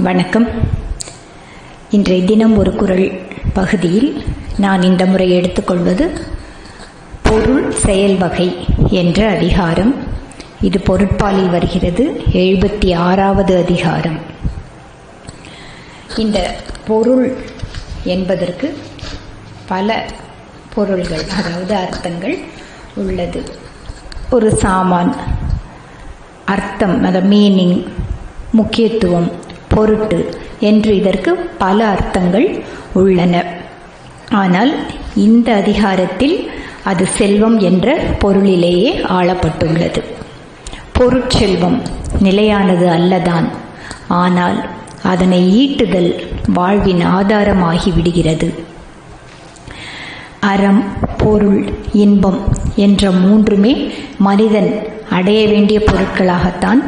வணக்கம். இன்றைய தினம் ஒரு குரல் பகுதியில் நான் இந்த முறை எடுத்துக்கொள்வது பொருள் செயல் வகை என்ற அதிகாரம். இது பொருட்பாலில் வருகிறது. எழுபத்தி ஆறாவது அதிகாரம். இந்த பொருள் என்பதற்கு பல பொருள்கள் அதாவது அர்த்தங்கள் உள்ளது. ஒரு சாமான் அர்த்தம் அதாவது மீனிங் முக்கியத்துவம் பொருட்டு என்று இதற்கு பல அர்த்தங்கள் உள்ளன. ஆனால் இந்த அதிகாரத்தில் அது செல்வம் என்ற பொருளிலேயே ஆளப்பட்டுள்ளது. பொருட்செல்வம் நிலையானது அல்லதான். ஆனால் அதனை ஈட்டுதல் வாழ்வின் ஆதாரமாகி விடுகிறது. அறம் பொருள் இன்பம் என்ற மூன்றுமே மனிதன் அடைய வேண்டிய பொருட்களாகத்தான்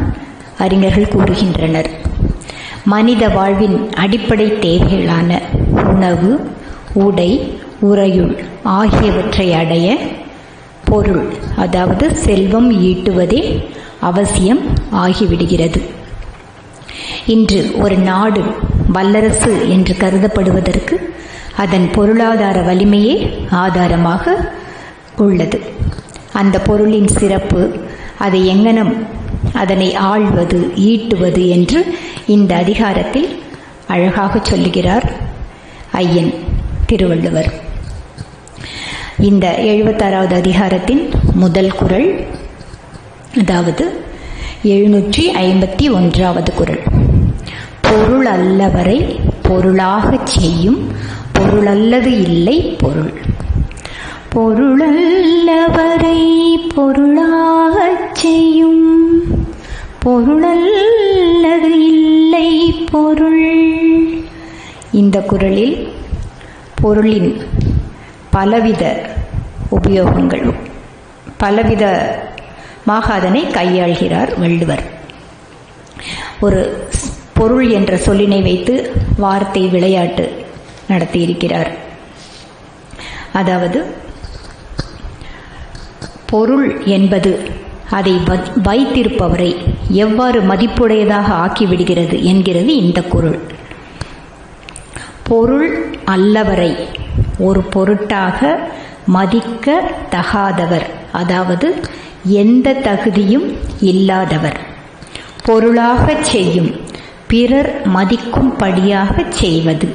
அறிஞர்கள் கூறுகின்றனர். மனித வாழ்வின் அடிப்படை தேவைகளான உணவு உடை உறையுள் ஆகியவற்றை அடைய பொருள் அதாவது செல்வம் ஈட்டுவதே அவசியம் ஆகிவிடுகிறது. இன்று ஒரு நாடு வல்லரசு என்று கருதப்படுவதற்கு அதன் பொருளாதார வலிமையே ஆதாரமாக உள்ளது. அந்த பொருளின் சிறப்பு அதை எங்கனம் அதனை ஆள்வது ஈட்டுவது என்று இந்த அதிகாரத்தில் அழகாக சொல்லுகிறார் ஐயன் திருவள்ளுவர். இந்த எழுபத்தாறாவது அதிகாரத்தின் முதல் குரல் அதாவது எழுநூற்றி ஐம்பத்தி ஒன்றாவது குரல். பொருள் அல்லவரை பொருளாகச் செய்யும் பொருளல்லது இல்லை பொருள். பொருளல்லவரை பொருளாகச் செய்யும் பொருளல்லது இல்லை பொருள். இந்த குரலில் பொருளின் பலவித உபயோகங்கள். பலவிதமாக அதனை கையாள்கிறார் வள்ளுவர். ஒரு பொருள் என்ற சொல்லினை வைத்து வார்த்தை விளையாட்டு நடத்தியிருக்கிறார். அதாவது பொருள் என்பது அதை வைத்திருப்பவரை எவ்வாறு மதிப்புடையதாக ஆக்கிவிடுகிறது என்கிறது இந்த குரல். பொருள் அல்லவரை ஒரு பொருட்டாக மதிக்க தகாதவர் அதாவது எந்த தகுதியும் இல்லாதவர். பொருளாக செய்யும் பிறர் மதிக்கும்படியாக செய்வது.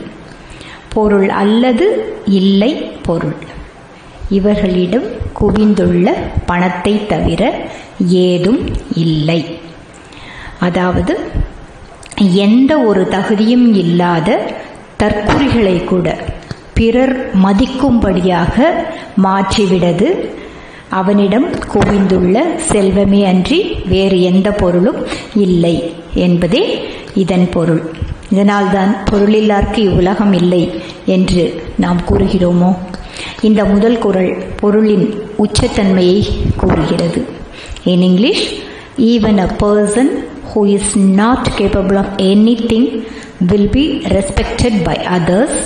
பொருள் அல்லது இல்லை பொருள். இவர்களிடம் குவிந்துள்ள பணத்தை தவிர ஏதும் இல்லை. அதாவது எந்த ஒரு தகுதியும் இல்லாத தற்குறிகளை கூட பிறர் மதிக்கும்படியாக மாற்றிவிடது அவனிடம் குவிந்துள்ள செல்வமே அன்றி வேறு எந்த பொருளும் இல்லை என்பதே இதன் பொருள். இதனால்தான் பொருளில்லார்க்கு இவ்வுலகம் இல்லை என்று நாம் கூறுகிறோமோ? இந்த முதல் குரல் பொருளின் உச்சத்தன்மையை கூறுகிறது. In English even a person who is not capable of any thing will be respected by others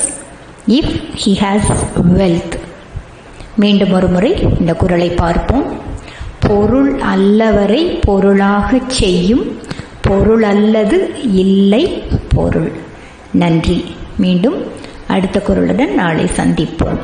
if he has wealth மீண்டும் ஒரு முறை இந்த குரலை பார்ப்போம். பொருள் அல்லவரை பொருளாகச் செய்யும் பொருள் அல்லது இல்லை பொருள். நன்றி. மீண்டும் அடுத்த குரலுடன் நாளை சந்திப்போம்.